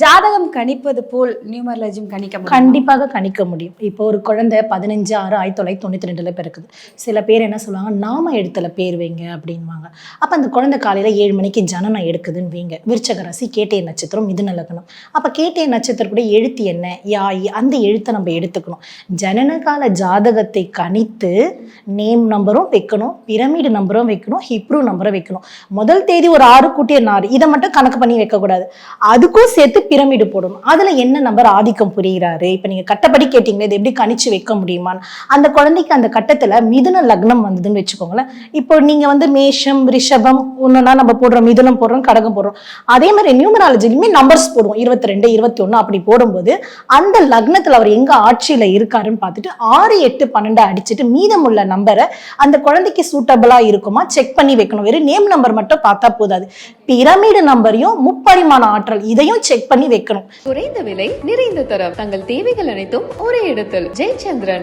ஜாதகம் கணிப்பது போல் நியூமரலஜியும் கணிக்க முடியும்? கண்டிப்பாக கணிக்க முடியும். இப்போ ஒரு குழந்தை பதினஞ்சு ஆறு ஆயிரத்தி தொள்ளாயிரத்தி தொண்ணூற்றி ரெண்டில் பிறக்குது. சில பேர் என்ன சொல்லுவாங்க நாம எழுத்துல பேர் வைங்க அப்படின்வாங்க அப்போ அந்த குழந்தை காலையில் ஏழு மணிக்கு ஜனனம் எடுக்குதுன்னு வைங்க. விருச்சக ராசி கேட்டே நட்சத்திரம் மிதுன லக்னம். அப்போ கேட்டே கூட எழுத்து என்ன? யாய் அந்த எழுத்தை நம்ம எடுத்துக்கணும். ஜனனகால ஜாதகத்தை கணித்து நேம் நம்பரும் வைக்கணும் பிரமிடு நம்பரும் வைக்கணும் ஹிப்ரூ நம்பரும் வைக்கணும். முதல் தேதி ஒரு ஆறு கூட்டிய நாறு. இதை மட்டும் கணக்கு பண்ணி வைக்கக்கூடாது. அதுக்கும் சேர்த்து பிரமிடு போடணும். அதுல என்ன நம்பர் ஆதிக்கம் புரிகிறாரு? இப்ப நீங்க கட்டப்படி கேட்டீங்கன்னா இது எப்படி கணிச்சு வைக்க முடியுமான்னு. அந்த குழந்தைக்கு அந்த கட்டத்துல மிதுன லக்னம் வந்ததுன்னு வச்சுக்கோங்களேன். இப்போ நீங்க வந்து மேஷம் ரிஷபம் ஒண்ணுன்னா நம்ம போடுறோம் மிதுனம் போடுறோம் கடகம் போடுறோம். அதே மாதிரி நியூமராலஜிலுமே நம்பர்ஸ் போடுவோம். இருபத்தி ரெண்டு இருபத்தி ஒன்னு அப்படி போடும்போது அந்த லக்னத்துல அவர் எங்க ஆட்சியில இருக்காருன்னு பார்த்துட்டு ஆறு எட்டு பன்னெண்டு அடிச்சுட்டு மீதமுள்ள நம்பரை அந்த குழந்தைக்கு சூட்டபிளா இருக்குமா? செக் பண்ணி வைக்கணும். வெறும் நேம் நம்பர் மட்டும் பார்த்தா போதாது. பிரமிடு நம்பரையும் முப்பரிமாண ஆற்றல் இதையும் செக் பண்ணி வைக்கணும். குறைந்த விலை நிறைந்த தரம். தங்கள் தேவைகள் அனைத்தும் ஒரே இடத்தில். ஜெயச்சந்திரன்.